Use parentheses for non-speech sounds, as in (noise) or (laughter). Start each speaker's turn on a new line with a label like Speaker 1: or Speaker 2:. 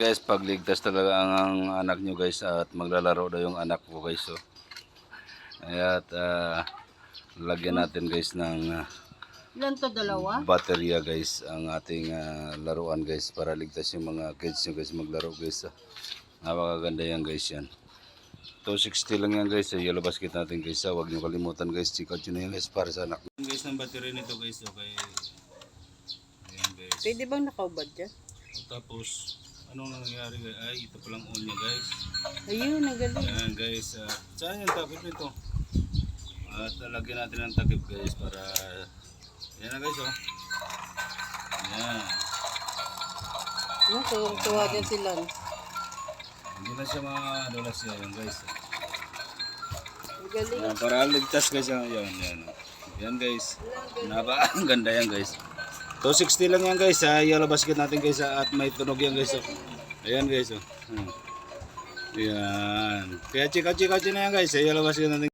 Speaker 1: Guys, pagligtas talaga ang, ang anak nyo guys at maglalaro daw yung anak ko guys. So. At ah, lagyan natin guys ng ah,
Speaker 2: Ilan to, dalawa?
Speaker 1: baterya guys ang ating ah, laruan guys para ligtas yung mga kids nyo guys maglaro guys. ah. Napakaganda yan guys yan. 260 lang yan guys. Sa yellow basket natin guys. ah. Huwag nyo kalimutan guys. Check out yun na yan guys para sa anak. Guys ng baterya nito guys. Okay. Ayan guys.
Speaker 2: Pwede bang nakaubad dyan?
Speaker 1: Tapos anong nangyayari guys? Ay ito palang on niya guys.
Speaker 2: Ayun, nagaling.
Speaker 1: Ayan guys. Uh, saan yung takip nito? At lalagyan natin ng takip guys para yan na guys oh. Ayan.
Speaker 2: Ano, tuwang-tuwa din sila.
Speaker 1: Hindi na siya mga ano siya yan guys.
Speaker 2: Magaling.
Speaker 1: Yan, para ligtas guys yan. Yan, yan. Yan guys. Napa, (laughs) ang ganda yan guys. 260 lang yan guys. Sa yellow basket natin guys. ah, At may tunog yan guys. Oh. Ayan guys. Oh. Hmm. Yan. Kaya chika chika na yan guys. Yellow basket natin.